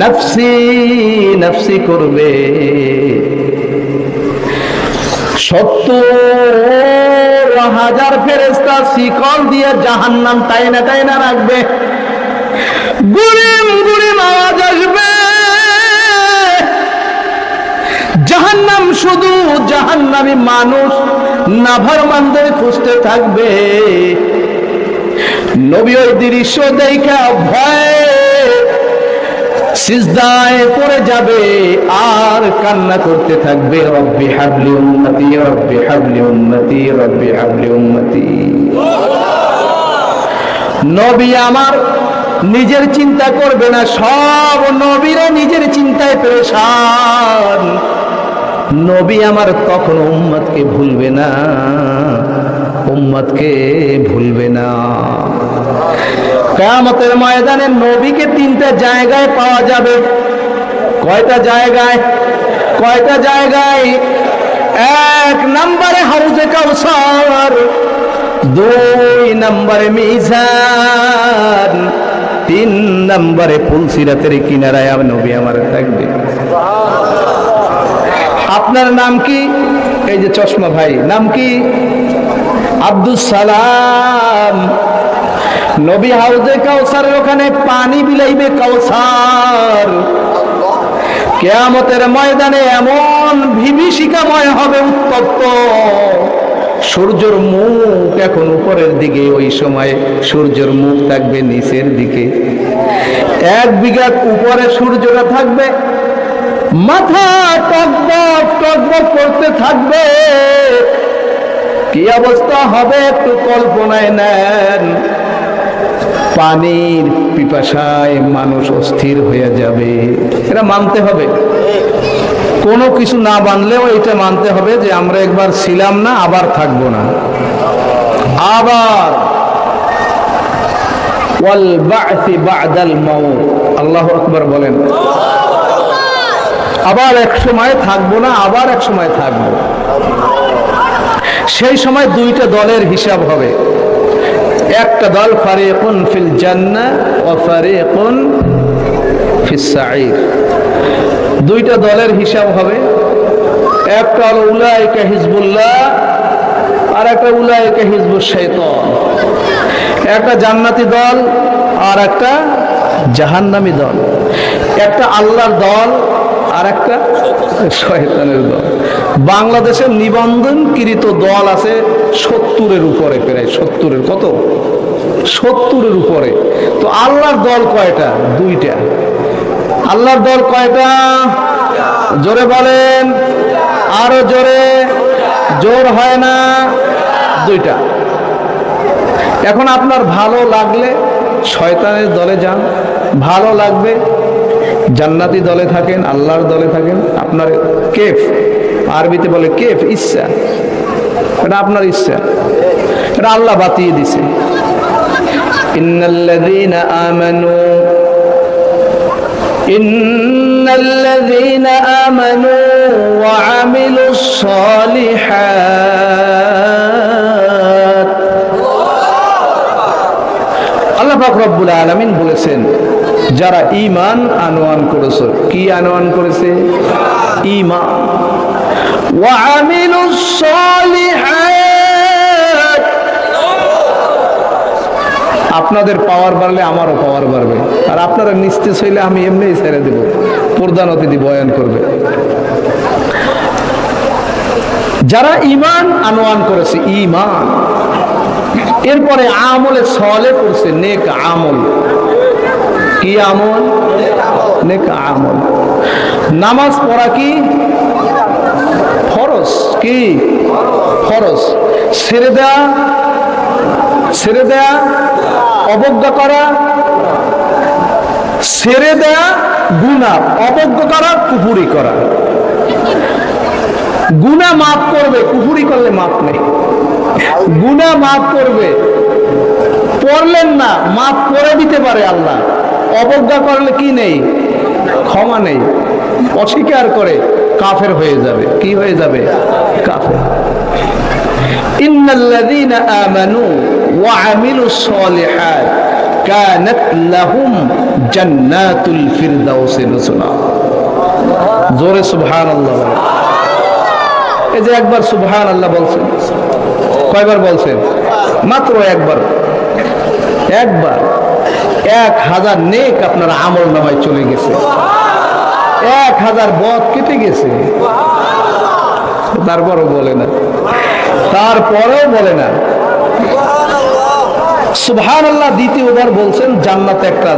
নফসি নফসি করবে। সত্তর হাজার ফেরেস্তা শিকল দিয়ে জাহান্নাম টাইনা টাইনা রাখবে। গুড়িম গুড়িম আওয়াজ আসবে। জাহান্নাম শুধু জাহান্নামী মানুষ, নাভারমানদের খুঁজতে থাকবে। নবী ওই দৃশ্য দেখা ভয় সিজদায় পড়ে যাবে, আর কান্না করতে থাকবে, রব্বি হাবলি উন্নতি রব্বি হাবলি উন্নতি রব্বি হাবলি উন্নতি নবী আমার নিজের চিন্তা করবে না, সব নবীরা নিজের চিন্তায় পেরেশান। নবী আমার কখনো উম্মতকে ভুলবে না, উম্মতকে ভুলবে না। কেয়ামতের ময়দানে নবীকে তিনটা জায়গায় পাওয়া যাবে। কয়টা জায়গায়? কয়টা জায়গায়? এক নম্বরে হাউজে কাউসার, দুই নম্বরে মিজান, তিন নম্বরে ফুলসিরাতের কিনারায় নবী আমার থাকবে। আপনার নাম কি? এই যে চশমা ভাই, নাম কি? আব্দুল সালাম। নবী হাউজে কাউসারের ওখানে পানি বিলাইবে কাউসার। কেয়ামতের ময়দানে এমন বিভীষিকাময় হবে উত্তপ্ত। সূর্যর মুখ এখন উপরের দিকে, ওই সময় সূর্যের মুখ থাকবে নিচের দিকে। এক বিঘা উপরে সূর্যটা থাকবে, মাথা টকবক টকবক করতে থাকবে। কি অবস্থা হবে একটু কল্পনায় নেন। পানির পিপাসায় মানুষ অস্থির হয়ে যাবে। এটা মানতে হবে। কোনো কিছু না মানলেও এটা মানতে হবে যে আমরা একবার ছিলাম না, আবার থাকব না। আবার আল্লাহু আকবার বলেন। আবার এক সময় থাকব না, আবার এক সময় থাকব। সেই সময় দুইটা দলের হিসাব হবে। একটা দল ফারিকুন ফিল জান্নাহ ও ফারিকুন ফিস সাঈর। দুইটা দলের হিসাব হবে। একটা হলো উলাইকা হিজবুল্লাহ আর একটা উলাইকা হিজবুল শাইতান। একটা জান্নাতি দল আর একটা জাহান্নামি দল। একটা আল্লাহর দল আর একটা শয়তানের দল। বাংলাদেশের নিবন্ধনকৃত দল আছে সত্তরের উপরে প্রায়, সত্তরের কত? সত্তরের উপরে। তো আল্লাহর দল কয়টা? দুইটা। আল্লাহর দল কয়টা? জোরে বলেন। আরও জোরে। জোর হয় না। দুইটা। এখন আপনার ভালো লাগলে শয়তানের দলে যান, ভালো লাগবে জান্নাতি দলে থাকেন, আল্লাহর দলে থাকেন, আপনার কেফ, আরবিতে বলে কেফ, ইচ্ছা। এটা আপনার ইচ্ছা। এটা আল্লাহ বাতিয়ে দিছে আমানু আমানু আল্লাহ পাক রব্বুল আলামিন বলেছেন যারা ইমান আনোয়ান করেছে। কি আনোয়ান করেছে? সালিহাত। আপনাদের পাওয়ার বাড়লে আমারও পাওয়ার বাড়বে। আর আপনারা নিস্তেজ হইলে আমি এমনিই ছেড়ে দেব। প্রধান অতিথি বয়ান করবে। যারা ইমান আনোয়ান করেছে ইমান এরপরে আমলে সলে করছে, নেক আমল। কি আমল? নেক আমল। নামাজ পড়া কি? ফরজ। কি? ফরজ। ছেড়ে দেয়া? ছেড়ে দেয়া? অবজ্ঞা করা? ছেড়ে দেয়া? গুণা অবজ্ঞা করা? কুপুরি করা। গুণা মাফ করবে। কুপুরি করলে মাফ নেই। গুণা মাফ করবে। পড়লেন না। মাফ করে দিতে পারে আল্লাহ। অবজ্ঞা করলে কি নেই? ক্ষমা নেই। অস্বীকার করে কাফের হয়ে যাবে। কি হয়ে যাবে? কাফের। ওয়া। এই যে একবার বলছেন। কয়বার বলছেন? মাত্র একবার। একবার। এক হাজার নেক আপনার আমল নামায় চলে গেছে। এক হাজার বদ কেটে গেছে। তারপরও বলে না। তারপরেও বলে না। সুবহান আল্লাহ দ্বিতীয়বার বলছেন, জান্নাত একটা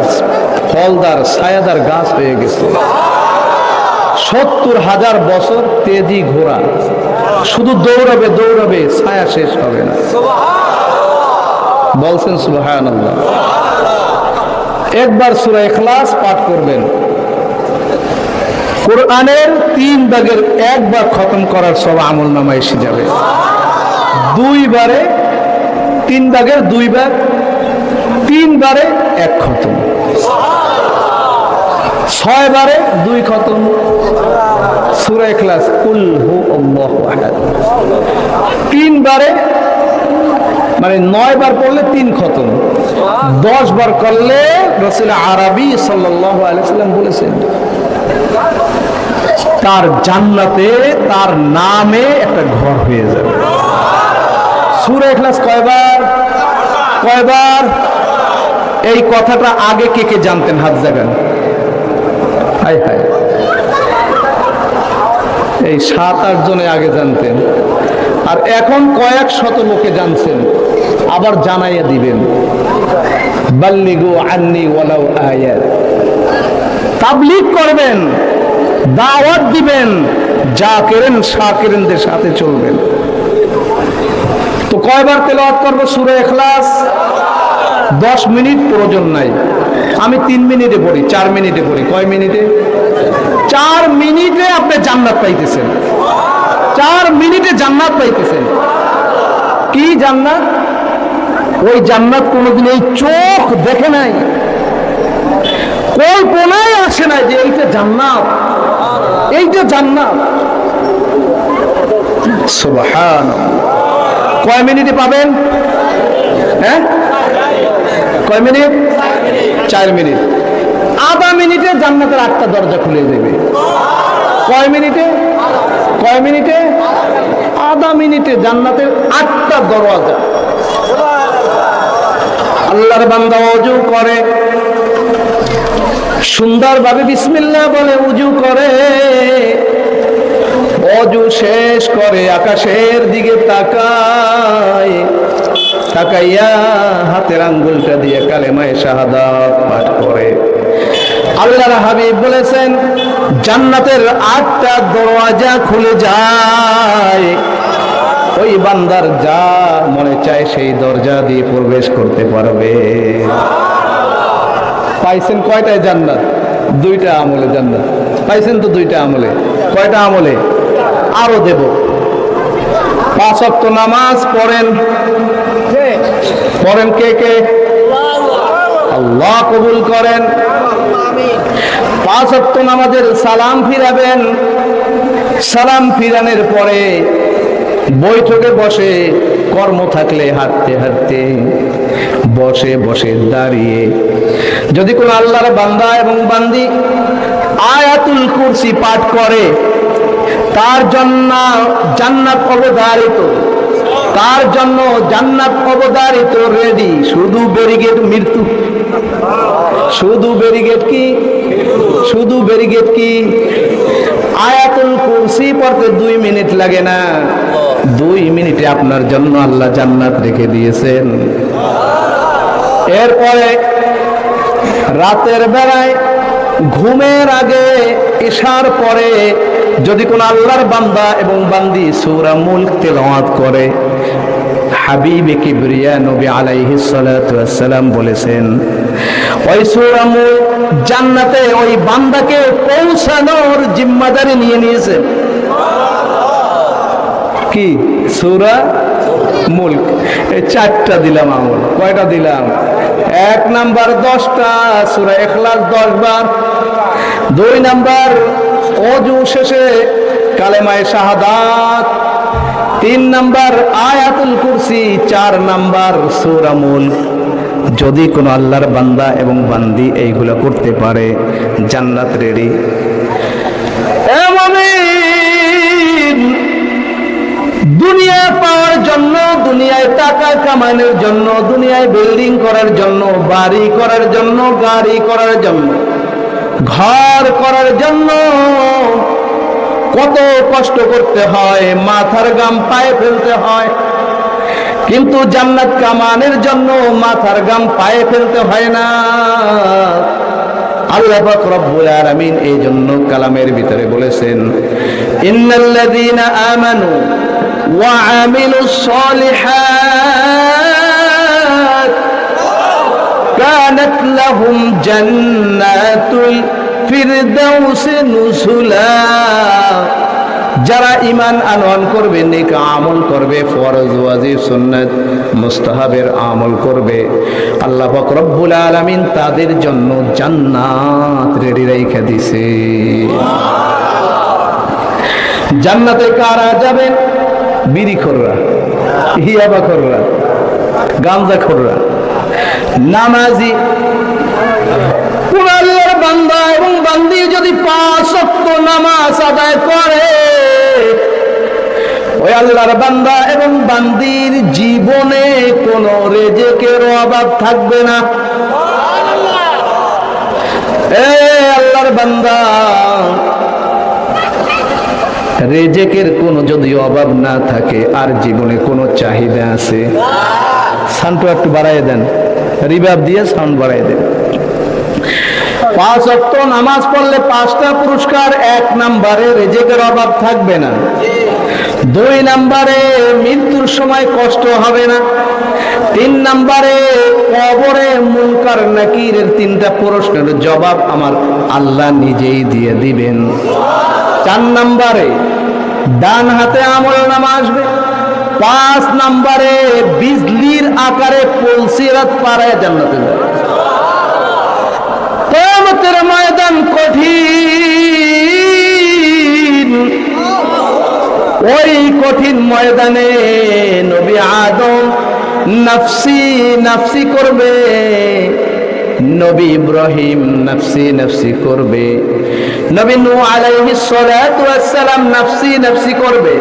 ফলদার, ছায়াদার গাছ হয়ে গেছে। সত্তর হাজার বছর তেজি ঘোড়া। শুধু দৌড়াবে দৌড়াবে, ছায়া শেষ হবে না। বলছেন সুবহান আল্লাহ একবার সুরা ইখলাস পাঠ করবেন। কোরআনের তিন দাগের একবার খতম করার সব আমল নামা এসে যাবে। দুইবারে তিন দাগের দুইবার তিনবারে এক খতম। ছয় বারে দুই খতম। সুরা ইখলাস, কুল হু তিনবারে মানে নয় বার পড়লে তিন খতম। দশ বার করলে রসুল আরবি আলাইসাল্লাম বলেছেন, তার জান্নাতে তার নামে একটা ঘর হয়ে যাবে। সুরে ক্লাস কয়বার? কয়বার? এই কথাটা আগে কে কে জানতেন? হাত জাগান। হাই হাই এই সাত আট জনে আগে জানতেন। আর এখন কয়েক শত লোকে জানছেন। আবার জানাইয়া দিবেন। বাল্লিগু আন্নি ওয়ালাউ আয়াত। তাবলিগ করবেন, দাওয়াত দিবেন যা কেরেন শাকেরেনদের সাথে চলবেন। তো কয়বার তেলাওয়াত করব? সুরে এখলাস দশ মিনিট প্রয়োজন নাই। আমি তিন মিনিটে পড়ি, চার মিনিটে পড়ি। কয় মিনিটে? চার মিনিটে আপনি জান্নাত পাইতেছেন। চার মিনিটে জান্নাত পাইতেছেন। কি জান্নাত? ওই জান্নাত কোনোদিন এই চোখ দেখে নাই কল্পনায় আসে না যে এইটা জান্নাত এইটা জান্নাত। সুবহান কয় মিনিটে পাবেন? হ্যাঁ? কয় মিনিট? চার মিনিট। আধা মিনিটে জান্নাতের আটটা দরজা খুলে দেবে। কয় মিনিটে? কয় মিনিটে? আধা মিনিটে জান্নাতের আটটা দরজা আল্লাহর বান্দা অজু করে। সুন্দরভাবে বিসমিল্লাহ বলে উজু করে। অজু শেষ করে আকাশের দিকে তাকায়। তাকাইয়া হাতের আঙ্গুলটা দিয়ে কালেমায় শাহাদাত পাঠ করে। আল্লাহর হাবিব বলেছেন, জান্নাতের আটটা দরওয়াজা খুলে যায়। ওই বান্দার যা মনে চায় সেই দরজা দিয়ে প্রবেশ করতে পারবে। পাইছেন কয়টায় জান্নাত? দুইটা আমলে জান্নাত। পাইছেন তো দুইটা আমলে। কয়টা আমলে? আরও দেব। পাঁচ অক্ত নামাজ পড়েন। পড়েন কে কে? আল্লাহ কবুল করেন। পাঁচ অক্ত নামাজের সালাম ফিরাবেন। সালাম ফিরানোর পরে বৈঠকে বসে, কর্ম থাকলে হাঁটতে হাঁটতে, বসে বসে দাঁড়িয়ে। যদি কোনো আল্লাহর বান্দা এবং বান্দি আয়াতুল কুরসি পাঠ করে, তার জন্য জান্নাত অবধারিত, তার জন্য জান্নাত অবধারিত রেডি। শুধু ব্যারিগেড মৃত্যু। শুধু ব্যারিগেড কি? শুধু ব্যারিগেড কি? আয়াতুল কুরসি পড়তে দুই মিনিট লাগে না। দুই মিনিটে আপনার জন্য আল্লাহ জান্নাত রেখে দিয়েছেন। এরপরে রাতের বেলায় ঘুমের আগে ইশার পরে যদি কোন আল্লাহর বান্দা এবং বান্দি সূরা মুলক তেলাওয়াত করে, হাবিবে কিবরিয়া নবী আলাইহিস সালাতু বলেছেন, ওই সূরা জান্নাতে ওই বান্দাকে পৌঁছানোর জিম্মাদারি নিয়ে নিয়েছে। কি? সূরা মুলক। এই চারটা দিলাম আমল। কয়টা দিলাম? এক নাম্বার দশটা, সূরা ইখলাস দশ বার দুই নাম্বার, অজু শেষে কালেমায়ে শাহাদাত। তিন নাম্বার, আয়াতুল কুরসি। চার নাম্বার, সূরা মুলক। যদি কোনো আল্লাহর বান্দা এবং বান্দি এইগুলো করতে পারে, জান্নাত রেডি। দুনিয়া পাওয়ার জন্য, দুনিয়ায় টাকা কামানোর জন্য, দুনিয়ায় বিল্ডিং করার জন্য, বাড়ি করার জন্য, গাড়ি করার জন্য, ঘর করার জন্য কত কষ্ট করতে হয়, মাথার গাম পায়ে ফেলতে হয়। কিন্তু জান্নাত কামানের জন্য মাথার গাম পায়ে ফেলতে হয় না। আল্লাহ পাক আলামিন এই জন্য কালামের ভিতরে বলেছেন, ইন্নাল্লাযীনা আমানু আমিলুস সালিহাত কানাত লাহুম জান্নাতুল ফিরদাউস নুসুলা যারা ইমান আনয়ন করবে, নেক আমল করবে, ফরজ, ওয়াজিব, সুন্নাত, মুস্তাহাবের আমল করবে। আল্লাহ রব্বুল আলামিন তাদের জন্য জান্নাত রেডি রেখে দিছে। জান্নাতে কারা যাবেন? বিড়িখোররা, হিয়াবাখোররা, গাঞ্জাখোররা, নামাজি। কোন আল্লাহর বান্দা এবং বান্দি যদি পাঁচ ওয়াক্ত নামাজ আদায় করে, ওই আল্লাহর বান্দা এবং বান্দির জীবনে কোনো রেজেকের অভাব থাকবে না। এ আল্লাহর বান্দা রেজেকের কোনো যদি অভাব না থাকে, আর জীবনে কোনো চাহিদা আছে? সাউন্ডটা একটু বাড়াই দেন। রিভাব দিয়ে সাউন্ড বাড়াই দেন। পাঁচ অক্ট নামাজ পড়লে পাঁচটা পুরস্কার এক নাম্বারে রেজেকের অভাব থাকবে না। দুই নাম্বারে মৃত্যুর সময় কষ্ট হবে না। তিন নাম্বারে কবরে মুনকার নাকিরের তিনটা প্রশ্নের জবাব আমার আল্লাহ নিজেই দিয়ে দিবেন। চার নাম্বারে ডান হাতে আমল নামা আসবে। পাঁচ নাম্বারে বিজলির আকারে পলসিরাত পাড়ায় জান্নাতে যাবে। ময়দান কঠিন। ওই কঠিন ময়দানে নবী আদম নাফসি নাফসি করবে। নবী ইব্রাহিম নাফসি নাফসি করবে। নবী নূহ আলাইহিস সালাতু ওয়াস সালাম নাফসি নাফসি করবে।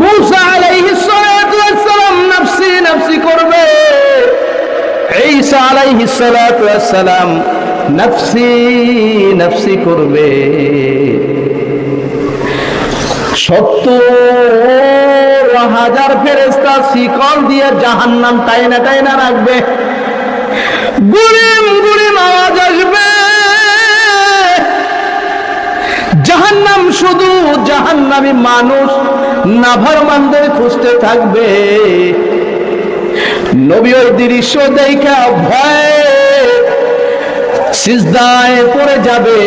মূসা আলাইহিস সালাতু ওয়াস সালাম নাফসি নাফসি করবে। ঈসা আলাইহিস সালাতু ওয়াস সালাম নফসি নফসি করবে। সত্তর হাজার ফেরেস্তা শিকল দিয়ে জাহান্নাম টাইনা টাইনা রাখবে। গুলিম গুলিম আওয়াজ আসবে। জাহান্নাম শুধু জাহান্নামী মানুষ নাভারমানদের খুঁজতে থাকবে। নবী ওই দৃশ্য দেখা ভয় সিজদায় পড়ে যাবে,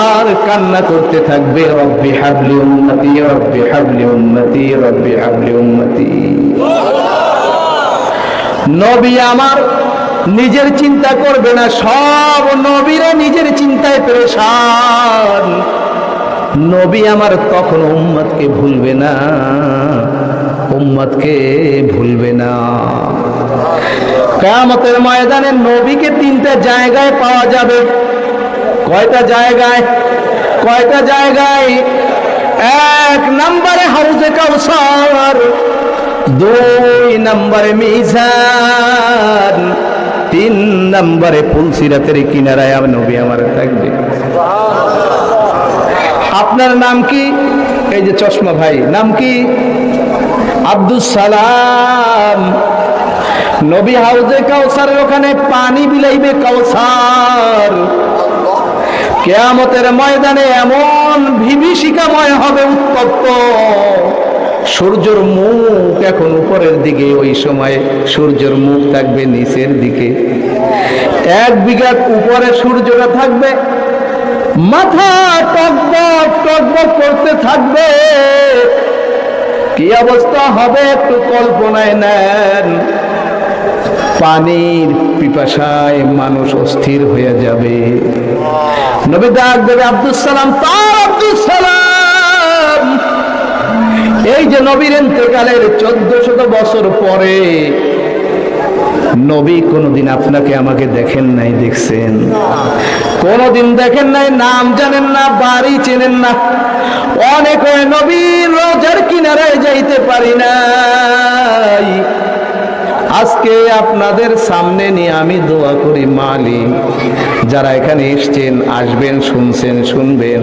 আর কান্না করতে থাকবে, রব্বি হাবলি উম্মতি, রব্বি হাবলি উম্মতি, রব্বি হাবলি উম্মতি। নবী আমার নিজের চিন্তা করবে না, সব নবীরা নিজের চিন্তায় পেরেশান। নবী আমার তখন উম্মতকে ভুলবে না, উম্মতকে ভুলবে না। কেয়ামতের ময়দানে নবীকে তিনটা জায়গায় পাওয়া যাবে। কয়টা জায়গায়? কয়টা জায়গায়? এক নম্বরে হাউজে কাউসার, দুই নম্বরে মিজান তিন নম্বরে ফুলসিরাতের কিনারায় নবী আমার থাকবে। আপনার নাম কি? এই যে চশমা ভাই, নাম কি? আব্দুল সালাম। নবী হাউজে কাউসারের ওখানে পানি বিলাইবে কাউসার। কেয়ামতের ময়দানে এমন বিভীষিকাময় হবে উত্তপ্ত। সূর্যের মুখ এখন উপরের দিকে, ওই সময় সূর্যের মুখ থাকবে নিচের দিকে। এক বিঘা উপরে সূর্যটা থাকবে, মাথা টকবক টকবক করতে থাকবে। কি অবস্থা হবে একটু কল্পনায় নেন। পানির পিপাসায় মানুষ অস্থির হয়ে যাবে। নবী ডাক দেবে আব্দুল সালাম, তার আব্দুল সালাম। এই যে নবীর এতেকালের চোদ্দ শত বছর পরে, নবী কোনোদিন আপনাকে আমাকে দেখেন নাই, দেখছেন? কোনোদিন দেখেন নাই, নাম জানেন না, বাড়ি চেনেন না। অনেক নবীর রোজার কিনারায় যাইতে পারি নাই। আজকে আপনাদের সামনে নিয়ে আমি দোয়া করি মালিক। যারা এখানে এসছেন, আসবেন, শুনছেন, শুনবেন।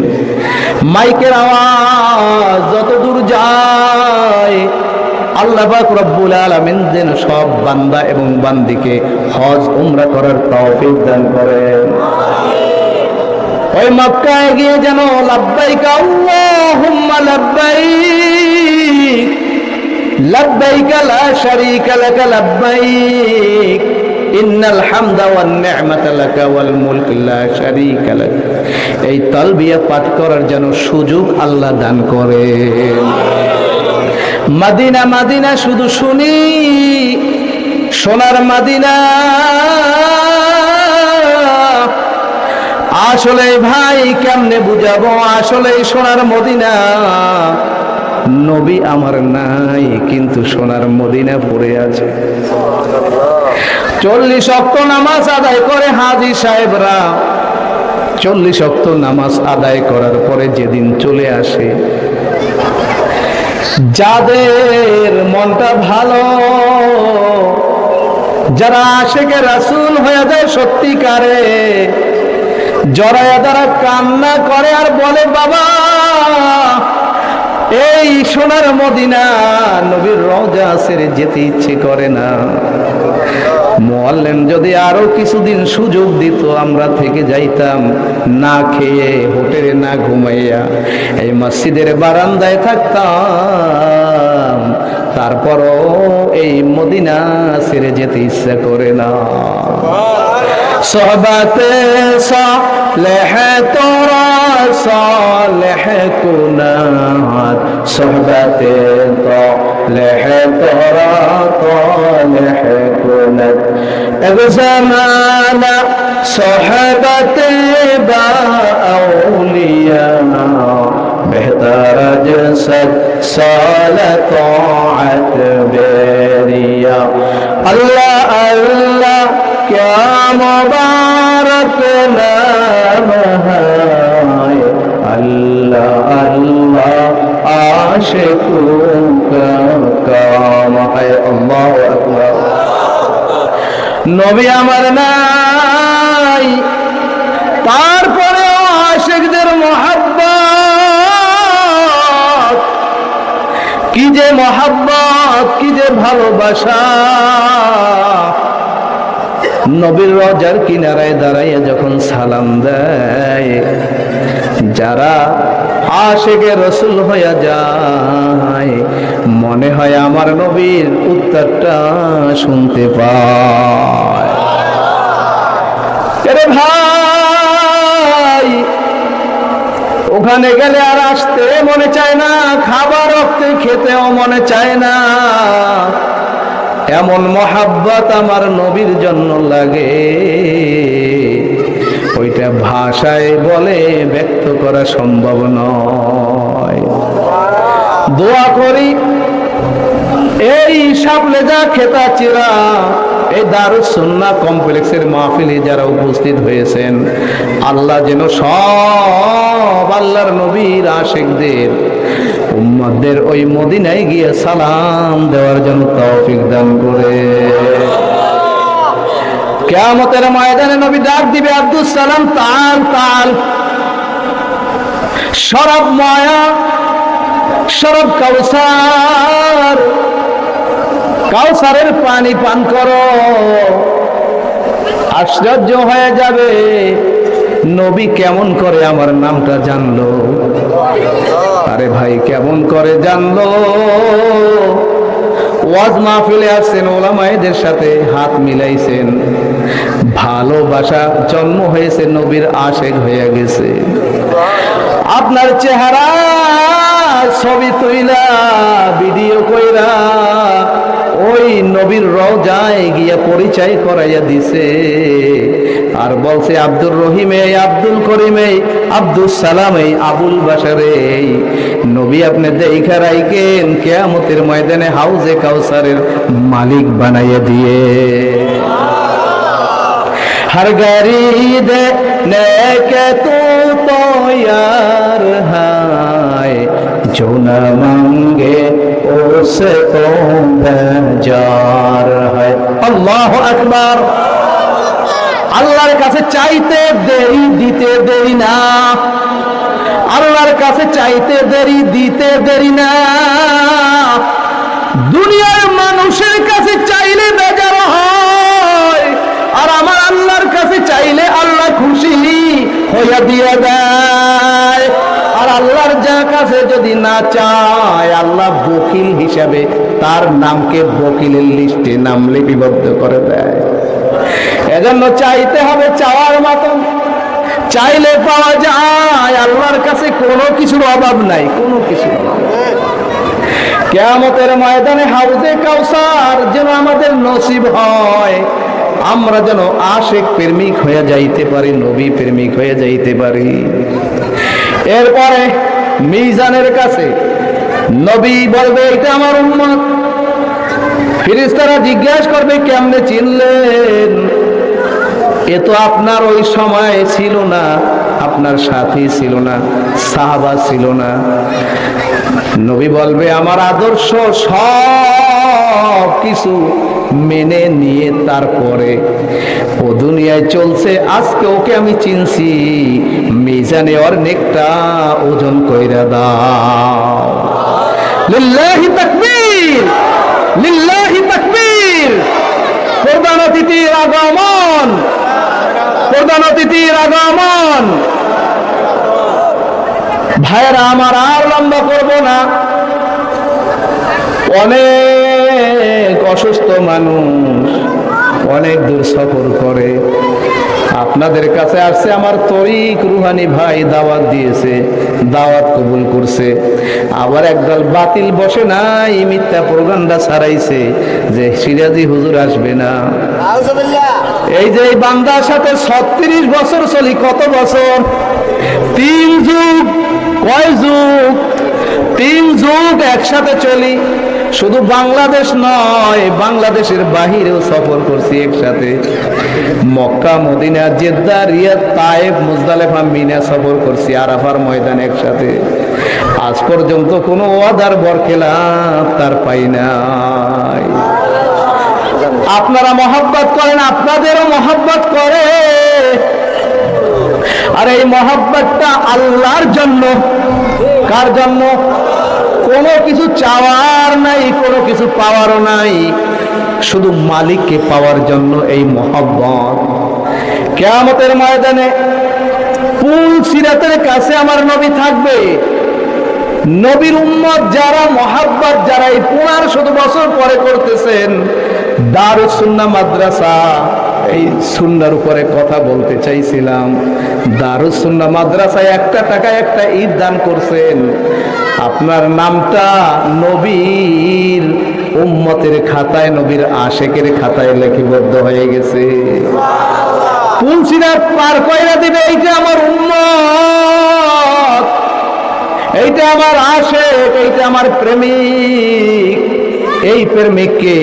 মাইকের আওয়াজ যত দূর যায়, আল্লাহ পাক রব্বুল আলামিন যেন সব বান্দা এবং বান্দিকে হজ, উমরা করার তৌফিক দান করেন। ওই মক্কায় গিয়ে যেন লাব্বাইক, আল্লাহুম্মা লাব্বাইক। ওয়াল মুলক লা এই পাঠ করার যেন সুযোগ আল্লাহ দান করেন মাদিনা মাদিনা শুধু শুনি, সোনার মাদিনা। আসলে ভাই কেমনে বুঝাবো আসলে সোনার মদিনা। নবী আমার নাই, কিন্তু সোনার মদিনা পড়ে আছে। চল্লিশ অক্ট নামাজ আদায় করে হাজি সাহেবরা। চল্লিশ অক্ট নামাজ আদায় করার পরে যেদিন চলে আসে, যাদের মনটা ভালো, যারা আসে আশেকে রাসুল হয়ে যায় সত্যিকারে, জড়ায়া দ্বারা কান্না করে আর বলে, বাবা এই সোনার মদিনা নবীর রওজা সেরে যেতে ইচ্ছে করে না। মোয়াল্লেম যদি আরও কিছুদিন সুযোগ দিত, আমরা থেকে যাইতাম না খেয়ে, হোটেলে না ঘুমাইয়া। এই মসজিদের বারান্দায় থাকতাম, তারপরও এই মদিনা ছেড়ে যেতে ইচ্ছা করে না। সোহবাতে صالح তোরা صالح কুনাত সোহবাতে صالح তোরা صالح কুনাত এক জামানা সোহবাতে বা আউলিয়া بهتر جسد صال طاعت بريا الله الله মোবারক নাম হায় আল্লাহ আল্লাহ আশিকুন কাম হায় আল্লাহু আকবার নবী আমার নাই। তারপরেও আশিকদের মহাব্বত। কি যে মহাব্বত, কি যে ভালোবাসা। নবীর রজার কিনারায় দাঁড়াইয়া যখন সালাম দেয়, যারা আশেকে রসুল হইয়া যায়, মনে হয় আমার নবীর উত্তরটা শুনতে পায়। ভাই, ওখানে গেলে আর আসতে মনে চায় না, খাবার রক্তে খেতেও মনে চায় না। এমন মহাব্বত আমার নবীর জন্য লাগে। ওইটা ভাষায় বলে ব্যক্ত করা সম্ভব নয়। দোয়া করি, এই সাপলেজা খেতা চিরা, এই দারুসন্না কমপ্লেক্সের মাহফিলে যারা উপস্থিত হয়েছেন, আল্লাহ যেন সব আল্লাহর নবীর আশেকদের উম্মদের ওই মদিনায় গিয়ে সালাম দেওয়ার জন্য তৌফিক দান করে। কেয়ামতের ময়দানে নবী ডাক দিবে আব্দুল সালাম, তাল তাল। সরব মায়া সরব কাউসার। কাউসারের পানি পান করো। আশ্চর্য হয়ে যাবে। নবী কেমন করে আমার নামটা জানলো? আরে ভাই, কেমন করে জানলো? ওয়াজ মাহফিলে আসছেন, ওলামায়েদের সাথে হাত মিলাইছেন। ভালোবাসা জন্ম হয়েছে, নবীর আশেক হয়ে গেছে। আপনার চেহারা ছবি তুইলা, ভিডিও কইরা ওই নবীর রওজায় গিয়া পরিচয় করাইয়া দিছে আর বলছে আব্দুর রহিম এই আব্দুল করিম এই আব্দুল সালাম এই আবুল বাসার এই নবী আপনি দেখা রাইকেন কেয়ামতের ময়দানে হাউজে কাউসারের মালিক বানাইয়া দিয়ে हर गरीब ने के तू तो यार है जो न मांगे আল্লাহর কাছে চাইতে দেরি, দিতে দেরি না। আল্লাহর কাছে চাইতে দেরি, দিতে দেরি না। দুনিয়ার মানুষের কাছে চাইলে বেজার হয়, আর আমার আল্লাহর কাছে চাইলে আল্লাহ খুশি হইয়া দিয়ে দেয়। যদি না চায়, আল্লাহ বকিল হিসাবে তার নামকে বকিলের লিস্টে নাম লিপিবদ্ধ করে দেয়। এজন্য চাইতে হবে চাওয়ার মতন। চাইলে পাওয়া যায়, আল্লাহর কাছে কোনো কিছুর অভাব নাই, কোনো কিছুর অভাব। কেয়ামতের ময়দানে হাউজে কাউসার যেন আমাদের নসিব হয়, আমরা যেন আশেক প্রেমিক হয়ে যাইতে পারি, নবী প্রেমিক হয়ে যাইতে পারি। এরপরে মিজানের কাছে। নবী বলবে, এটা আমার উম্মত। ফিরিস্তারা জিজ্ঞাসা করবে, কেমনে চিনলেন? এ তো আপনার ওই সময় ছিল না, আপনার সাথী ছিল না, সাহাবা ছিল না। নবী বলবে, আমার আদর্শ সব কিছু মেনে নিয়ে তারপরে ও দুনিয়ায় চলছে। আজকে ওকে আমি চিনছি, মিজানে ওর নেকটা ওজন কইরা দাও। লিল্লাহি তাকবীর লিল্লাহি তাকবীর। প্রধান অতিথির আগমন, প্রধান অতিথির আগমন। ভাইয়েরা, আমার আর লম্বা করব না। অনেক অসুস্থ মানুষ অনেক দূর সফর করে। আপনাদের কাছে আসছে আমার তরিক রুহানি ভাই দাওয়াত দিয়েছে দাওয়াত কবুল করছে। আবার একদল বাতিল বসে নাই মিথ্যা প্রোগ্রামটা ছাড়াইছে যে সিরাজি হুজুর আসবে না। এই যে এই বান্দার সাথে ছত্রিশ বছর চলি কত বছর? তিন যুগ কয় যুগ? তিন যুগ একসাথে চলি। শুধু বাংলাদেশ নয়, বাংলাদেশের বাহিরেও সফর করছি একসাথে। Mecca, Medina, Jeddah, Riyadh Taif Muzdalifah, Mina সফর করছি, আরাফার ময়দান একসাথে। আজ পর্যন্ত কোনো ওয়াদার বরখেলাপ তার পাই নাই। আপনারা মহব্বত করেন, আপনাদেরও মহব্বত করে। আর এই মহব্বতটা আল্লাহর জন্য। কার জন্য? কোনো কিছু চাওয়ার নাই, কোনো কিছু পাওয়ারও নাই। শুধু মালিককে পাওয়ার জন্য এই মহব্বত। কেয়ামতের ময়দানে পুল সিরাতের কাছে আমার নবী থাকবে। নবীর উম্মত যারা, মহাব্বত যারা এই পনেরোশত বছর পরে করতেছেন দারুস সুন্না মাদ্রাসা, এই সুন্নার উপরে কথা বলতে চাইছিলাম। দারুস সুন্না মাদ্রাসায় একটা টাকা একটা ঈদ দান করছেন। আপনার নামটা নবীর উম্মতের খাতায়, নবীর আশেকের খাতায় লেখিবদ্ধ হয়ে গেছে। পুলসিরা পার কইরা দিবে, এইটা আমার উম্মত, এইটা আমার আশেক, এইটা আমার প্রেমিক, এই প্রেমিককে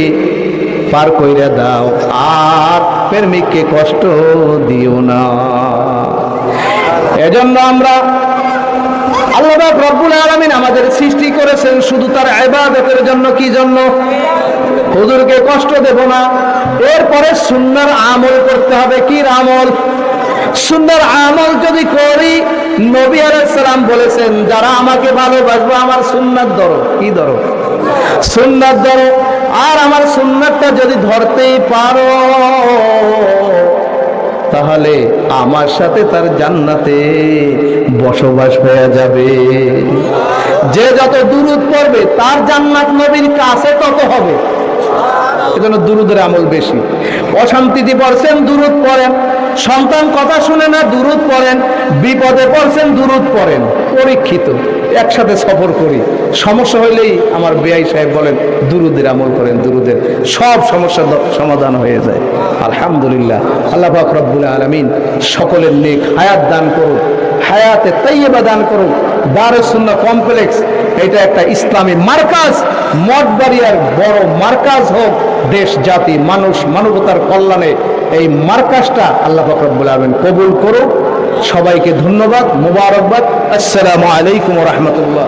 পার কইরা দাও, আর প্রেমিককে কষ্ট দিও না। এজন্য আমরা আল্লাহ রব্বুল আলামিন আমাদের সৃষ্টি করেছেন শুধু তার ইবাদতের জন্য কি জন্য? হুজুরকে কষ্ট দেব না। এরপরে সুন্নার আমল করতে হবে। কি আমল? সুন্দর আমল যদি করি, নবী আলাইসালাম বলেছেন, যারা আমাকে ভালোবাসবো, আমার সুন্নাত ধরো। কি ধরো? সুন্নাত ধরো। আর আমার সুন্নাতটা যদি ধরতেই পারো তাহলে আমার সাথে তার জান্নাতে বসবাস হয়ে যাবে। যে যত দূরত পড়বে, তার জান্নাত নবীর কাছে তত হবে। এজন্য দুরুদের আমল বেশি। অশান্তিতে পড়ছেন, দুরুদ পড়েন। সন্তান কথা শুনে না, দুরুদ পড়েন। বিপদে পড়ছেন, দুরুদ পড়েন। পরীক্ষিত। একসাথে সফর করি। সমস্যা হইলেই আমার বেআই সাহেব বলেন, দুরুদের আমল করেন, দুরুদের। সব সমস্যা সমাধান হয়ে যায়। আলহামদুলিল্লাহ। আল্লাহ পাক রব্বুল আলমিন সকলের নেক হায়াত দান করুন হায়াতে তাইয়েবা দান করুন দারুসুন্না কমপ্লেক্স, এটা একটা ইসলামী মার্কাজ। মঠবাড়িয়ার বড় মার্কাজ হোক, দেশ, জাতি, মানুষ, মানবতার কল্যাণে এই মার্কাজটা আল্লাহ ফকরবুল আলমিন কবুল করুক। সবাইকে ধন্যবাদ মুবারকবাদ আসসালামু আলাইকুম রহমতুল্লাহ